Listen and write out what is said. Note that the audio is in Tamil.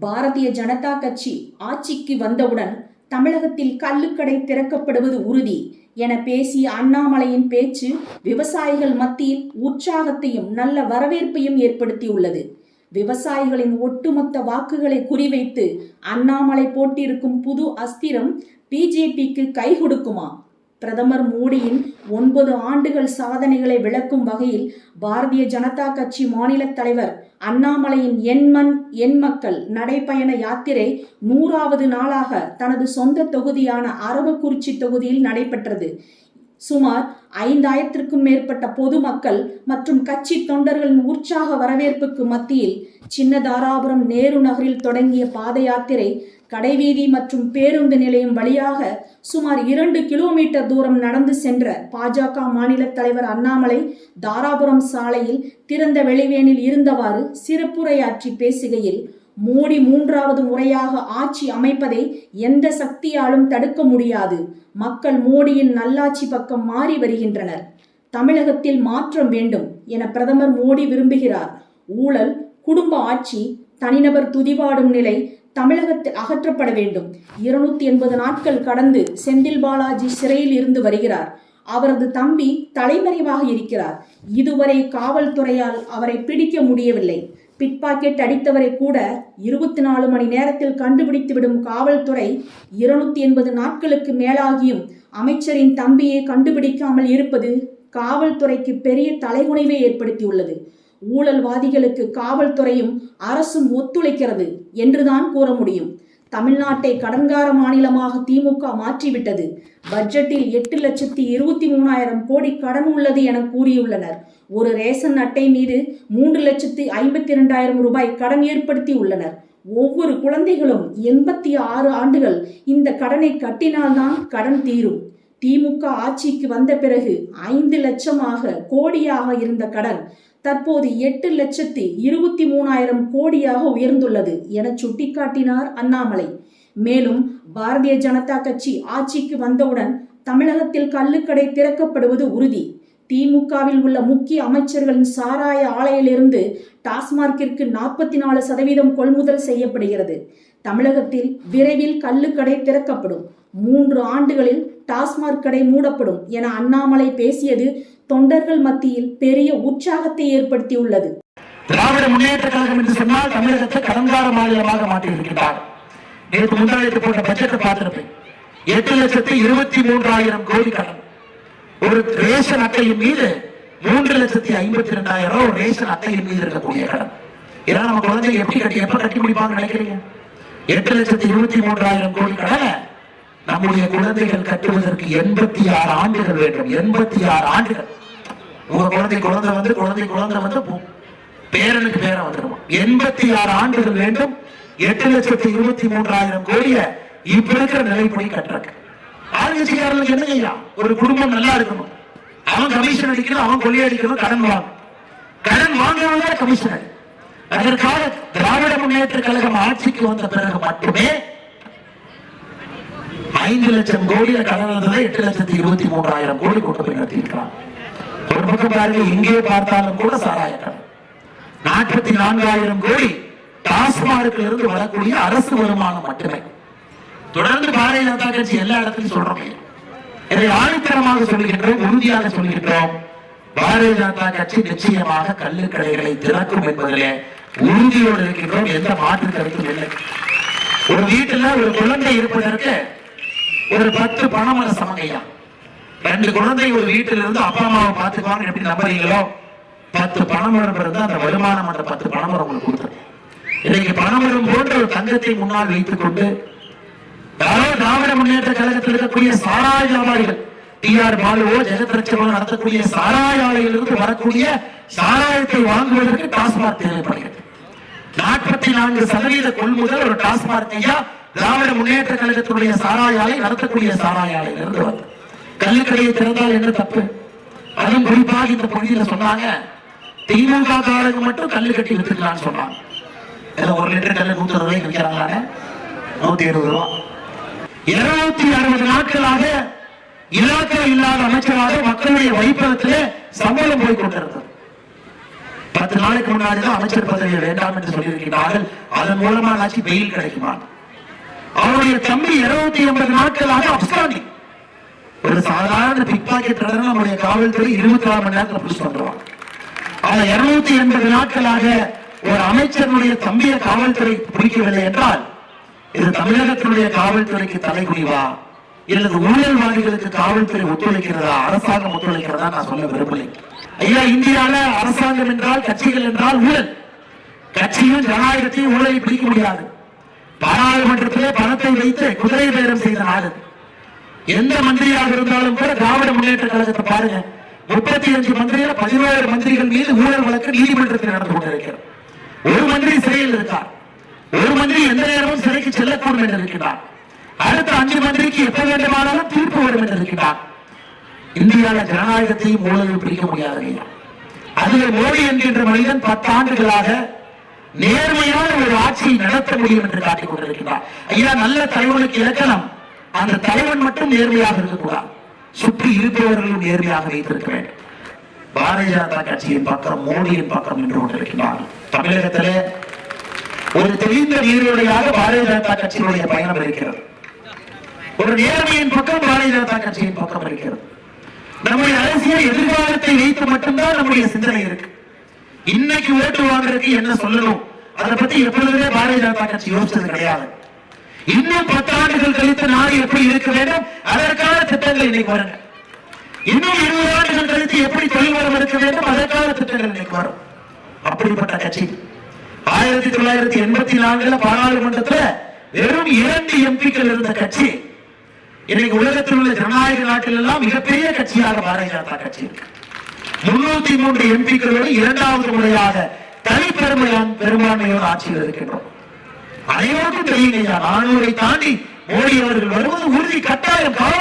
பாரதிய ஜனதா கட்சி ஆட்சிக்கு வந்தவுடன் தமிழகத்தில் கள்ளுக்கடை திறக்கப்படுவது உறுதி என பேசிய அண்ணாமலையின் பேச்சு விவசாயிகள் மத்தியில் உற்சாகத்தையும் நல்ல வரவேற்பையும் ஏற்படுத்தியுள்ளது. விவசாயிகளின் ஒட்டுமொத்த வாக்குகளை குறிவைத்து அண்ணாமலை போட்டிருக்கும் புது அஸ்திரம் பிஜேபிக்கு கை கொடுக்குமா? பிரதமர் மோடியின் ஒன்பது ஆண்டுகள் சாதனைகளை விளக்கும் வகையில் பாரதிய ஜனதா கட்சி மாநில தலைவர் அண்ணாமலையின் எண்மண் எண் மக்கள் நடைப்பயண யாத்திரை நூறாவது நாளாக தனது சொந்த தொகுதியான அரவக்குறிச்சி தொகுதியில் நடைபெற்றது. சுமார் ஐந்தாயிரத்திற்கும் மேற்பட்ட பொதுமக்கள் மற்றும் கட்சி தொண்டர்களின் உற்சாக வரவேற்புக்கு மத்தியில் சின்னதாராபுரம் நேரு நகரில் தொடங்கிய பாத யாத்திரை கடைவீதி மற்றும் பேருந்து நிலையம் வழியாக சுமார் இரண்டு கிலோமீட்டர் தூரம் நடந்து சென்ற பாஜக மாநில தலைவர் அண்ணாமலை தாராபுரம் சாலையில் திறந்த வெளிவேனில் இருந்தவாறு சிறப்புரையாற்றி பேசுகையில் மோடி மூன்றாவது முறையாக ஆட்சி அமைப்பதை எந்த சக்தியாலும் தடுக்க முடியாது. மக்கள் மோடியின் நல்லாட்சி பக்கம் மாறி வருகின்றனர். தமிழகத்தில் மாற்றம் வேண்டும் என பிரதமர் மோடி விரும்புகிறார். ஊழல் குடும்ப ஆட்சி தனிநபர் துதிபாடும் நிலை தமிழகத்தில் அகற்றப்பட வேண்டும். இருநூத்தி எண்பது நாட்கள் கடந்து செந்தில் பாலாஜி சிறையில் இருந்து வருகிறார். அவரது தம்பி தலைமறைவாக இருக்கிறார். இதுவரை காவல்துறையால் அவரை பிடிக்க முடியவில்லை. பிட்பாக்கெட் அடித்தவரை கூட இருபத்தி நாலு மணி நேரத்தில் கண்டுபிடித்துவிடும் காவல்துறை இருநூத்தி எண்பது நாட்களுக்கு மேலாகியும் அமைச்சரின் தம்பியை கண்டுபிடிக்காமல் இருப்பது காவல்துறைக்கு பெரிய தலைகுனைவை ஏற்படுத்தியுள்ளது. ஊழல்வாதிகளுக்கு காவல்துறையும் அரசும் ஒத்துழைக்கிறது என்றுதான் கூற முடியும். தமிழ்நாட்டை கடன்கார மாநிலமாக திமுக மாற்றிவிட்டது. பட்ஜெட்டில் எட்டு லட்சத்தி இருபத்தி மூணாயிரம் கோடி கடன் உள்ளது என கூறியுள்ளனர். ஒரு ரேஷன் அட்டை மீது மூன்று லட்சத்தி ஐம்பத்தி இரண்டாயிரம் ரூபாய் கடன் ஏற்படுத்தி உள்ளனர். ஒவ்வொரு குழந்தைகளும் எண்பத்தி ஆறு ஆண்டுகள் இந்த கடனை கட்டினால்தான் கடன் தீரும். திமுக ஆட்சிக்கு வந்த பிறகு ஐந்து லட்சமாக கோடியாக இருந்த கடன் தற்போது எட்டு லட்சத்தி இருபத்தி மூணாயிரம் கோடியாக உயர்ந்துள்ளது என சுட்டிக்காட்டினார் அண்ணாமலை. மேலும் பாரதிய ஜனதா கட்சி ஆட்சிக்கு வந்தவுடன் தமிழகத்தில் கள்ளுக்கடை திறக்கப்படுவது உறுதி. திமுகவில் உள்ள முக்கிய அமைச்சர்களின் சாராய ஆலையிலிருந்து டாஸ்மார்க்கிற்கு நாற்பத்தி நாலு சதவீதம் கொள்முதல் செய்யப்படுகிறது. தமிழகத்தில் விரைவில் கள்ளுக்கடை திறக்கப்படும். மூன்று ஆண்டுகளில் டாஸ்மாக் கடை மூடப்படும் என அண்ணாமலை பேசியது தொண்டர்கள் மத்தியில் பெரிய உற்சாகத்தை ஏற்படுத்தியுள்ளது. திராவிட முன்னேற்ற கழகம் என்று சொன்னால் தமிழகத்தை கடன்கார மாநிலமாக மாற்றியிருக்கிறார் நேற்று முன்னாடி போன்ற பட்ஜெட்டை பார்த்திருப்பேன். எட்டு லட்சத்தி இருபத்தி மூன்றாயிரம் கோடி கடன். ஒரு ரேஷன் அட்டையின் மீது மூன்று லட்சத்தி ஐம்பத்தி ரெண்டாயிரம் ஒரு ரேஷன் அட்டையின் மீது இருக்கக்கூடிய கடன். ஏன்னா நம்ம குழந்தைங்க எப்படி கட்டி எப்ப கட்டி முடிப்பாங்க நினைக்கிறீங்க? எட்டு லட்சத்தி இருபத்தி மூன்றாயிரம் கோடி கடனை நம்முடைய குழந்தைகள் கட்டுவதற்கு எண்பத்தி ஆறு ஆண்டுகள் வேண்டும். எண்பத்தி ஆறு ஆண்டுகள். உங்க குழந்தை குழந்தை வந்து குழந்தை குழந்தை வந்து போ- பேரனுக்கு பேரன் வந்துடுமா எண்பத்தி ஆறு ஆண்டுகள் வேண்டும். எட்டு லட்சத்தி இருபத்தி மூன்றாயிரம் கோடிய இப்ப இருக்கிற நிலைப்படி கட்டுறக்கு. ஆளுங்கட்சிக்காரர்களுக்கு என்ன செய்யலாம்? ஒரு குடும்பம் நல்லா இருக்கணும். அவன் கமிஷன் அடிக்கணும் அவன் கொள்ளையடிக்கணும் கடன் வாங்க கடன் வாங்கவங்க கமிஷனர் அதற்காக திராவிட முன்னேற்ற கழகம் ஆட்சிக்கு வந்த பிறகு மட்டுமே ஐந்து லட்சம் கோடியில கடன் இருந்ததை எட்டு லட்சத்தி இருபத்தி மூன்றாயிரம் கோடி கொண்டு போய் நடத்தியிருக்கிறான். ஒரு பக்கம் பாருங்க எங்கே பார்த்தாலும் கூட சாராய கடன். நாற்பத்தி நான்காயிரம் கோடி டாஸ்மார்க்ல இருந்து வரக்கூடிய அரசு வருமானம் மட்டுமே. தொடர்ந்து பாரதிய ஜனதா கட்சி எல்லா இடத்திலும் சொல்றோமே. இதை ஆணித்தரமாக சொல்கின்றோம் உறுதியாக சொல்கின்றோம். பாரதிய ஜனதா கட்சி நிச்சயமாக கல்லுக்கடைகளை திறக்கும் என்பதிலே உறுதியோடு இருக்கின்றோம் எந்த மாற்று கருத்தும் இல்லை. ஒரு வீட்டுல ஒரு குழந்தை இருப்பதற்கு ஒரு பத்து பணமர சமங்கையா ரெண்டு குழந்தை ஒரு வீட்டில இருந்து அப்பா அம்மாவை பார்த்துக்குவாங்க. எப்படி நம்புறீங்களோ? பத்து பணமரம் இருந்தா அந்த வருமானம் என்ற பத்து பணமரம் உங்களுக்கு கொடுத்துரும் இன்னைக்கு பணமரம் போன்ற ஒரு தங்கத்தை முன்னால் வைத்துக் கொண்டு திராவிட முன்னேற்ற கழகத்தில் இருக்கக்கூடிய சாராய வியாபாரிகள் டி ஆர் பாலுவோ ஜெகத் நடத்தக்கூடிய சாராய ஆலையிலிருந்து வரக்கூடிய சாராயத்தை வாங்குவதற்கு டாஸ்மாக் தேவைப்படுகிறது. நாற்பத்தி நான்கு சதவீத கொள்முதல் ஒரு டாஸ்மாக் ஐயா திராவிட முன்னேற்ற கழகத்தினுடைய சாராயாலை நடத்தக்கூடிய சாராயாலை இருந்து வந்து திறந்தால் என்ன தப்பு? அதுவும் குறிப்பாக இந்த பொழியில சொன்னாங்க திமுக காரங்க மட்டும் கல்லு கட்டி வித்துக்கலாம்னு சொன்னாங்க. ஏதோ ஒரு லிட்டர் கல்லு நூத்தி அறுபது ரூபாய்க்கு நூத்தி இருபது ரூபா. இருநூத்தி அறுபது நாட்களாக இலாக்கா இல்லாத அமைச்சராக மக்களுடைய வைப்பகத்திலே சம்பளம் போய் கொண்டிருந்தது. பத்து நாளைக்கு முன்னாடிதான் அமைச்சர் பதவியை வேண்டாம் என்று சொல்லியிருக்கிறார்கள். அதன் மூலமா ஆட்சி வெயில் கிடைக்குமா அவருடைய தம்பி இருநூத்தி எண்பது நாட்களாக அப்சாண்டி ஒரு சாதாரண பிக் பாக்கெட் நம்முடைய காவல்துறை இருபத்தி ஆறு மணி நேரத்தில் பிடிச்சு வந்துருவாங்க ஆனா இருநூத்தி எண்பது நாட்களாக ஒரு அமைச்சருடைய தம்பியை காவல்துறை பிடிக்கவில்லை என்றால் இது தமிழகத்தினுடைய காவல்துறைக்கு தலைகுனிவா? இல்லது ஊழல்வாதிகளுக்கு காவல்துறை ஒத்துழைக்கிறதா? அரசாங்கம் ஒத்துழைக்கிறதா நான் சொல்ல விரும்பலை. ஐயா இந்தியால அரசாங்கம் என்றால் கட்சிகள் என்றால் ஊழல். கட்சியும் ஜனநாயகத்தையும் ஊழலை பிடிக்க முடியாது. பாராளுமன்றத்திலே பணத்தை வைத்து குதிரை பேரம் செய்த நாடு எந்த மந்திரியாக இருந்தாலும் கூட திராவிட முன்னேற்ற கழகத்தை பாருங்க. முப்பத்தி அஞ்சு மந்திரியில பதினோரு மந்திரிகள் மீது ஊழல் வழக்கு நீதிமன்றத்தில் நடந்து கொண்டிருக்கிறது. ஒரு மந்திரி சிறையில் இருக்கார். ஒரு மந்திரி எந்த நேரமும் சிறைக்கு செல்லக்கூடும் என்று இருக்கிறார் அடுத்த அஞ்சு மந்திரிக்கு எப்ப வேண்டுமானாலும் தீர்ப்பு வரும் என்று இருக்கிறார் இந்தியாவில் ஜனநாயகத்தையும் ஊழலையும் பிடிக்க முடியாது ஐயா. அதில் மோடி என்கின்ற மனிதன் பத்து ஆண்டுகளாக நேர்மையான ஒரு ஆட்சியை நடத்த முடியும் என்று காட்டிக் கொண்டிருக்கிறார். ஐயா நல்ல தலைவனுக்கு இலக்கணம். அந்த தலைவன் மட்டும் நேர்மையாக இருக்கக்கூடாது. சுற்றி இருப்பவர்களும் நேர்மையாக வைத்திருக்க வேண்டும். பாரதிய ஜனதா கட்சியின் பக்கம் மோடியின் பக்கம் நின்று கொண்டிருக்கிறார். தமிழகத்திலே ஒரு தெளிந்த நீர்வழியாக பாரதிய ஜனதா கட்சியினுடைய பயணம் இருக்கிறது. ஒரு நேர்மையின் பக்கம் பாரதிய ஜனதா கட்சியின் பக்கம் இருக்கிறது. நம்முடைய அரசியல் எதிர்காலத்தை வைத்து மட்டும்தான் நம்முடைய சிந்தனை இருக்கு. இன்னைக்கு ஓட்டு வாங்குறதுக்கு என்ன சொல்லணும்? அதை பத்தி எப்பொழுதுமே பாரதிய ஜனதா கட்சி யோசிச்சது கிடையாது. இன்னும் பத்து ஆண்டுகள் கழித்து நாடு எப்படி இருக்க வேண்டும்? அதற்கான திட்டங்கள் இன்னைக்கு வருங்க இன்னும் இருபது ஆண்டுகள் கழித்து எப்படி தொழில் இருக்க வேண்டும்? அதற்கான திட்டங்கள் இன்னைக்கு வரும். அப்படிப்பட்ட கட்சி. ஆயிரத்தி தொள்ளாயிரத்தி எண்பத்தி நான்குல பாராளுமன்றத்துல வெறும் இரண்டு எம்பிக்கள் இருந்த கட்சி. இன்னைக்கு உலகத்தில் உள்ள ஜனநாயக நாட்டில் எல்லாம் மிகப்பெரிய கட்சியாக பாரதிய ஜனதா கட்சி இருக்கு. முன்னூத்தி மூன்று எம்பிக்களோடு இரண்டாவது முறையாக தனிப்பெருமையான் பெரும்பான்மையோடு ஆட்சியில் இருக்கின்றோம் அனைவருக்கும் தெரியுங்க நானூரை தாண்டி மோடி அவர்கள் வருவது உறுதி கட்டாயம் கால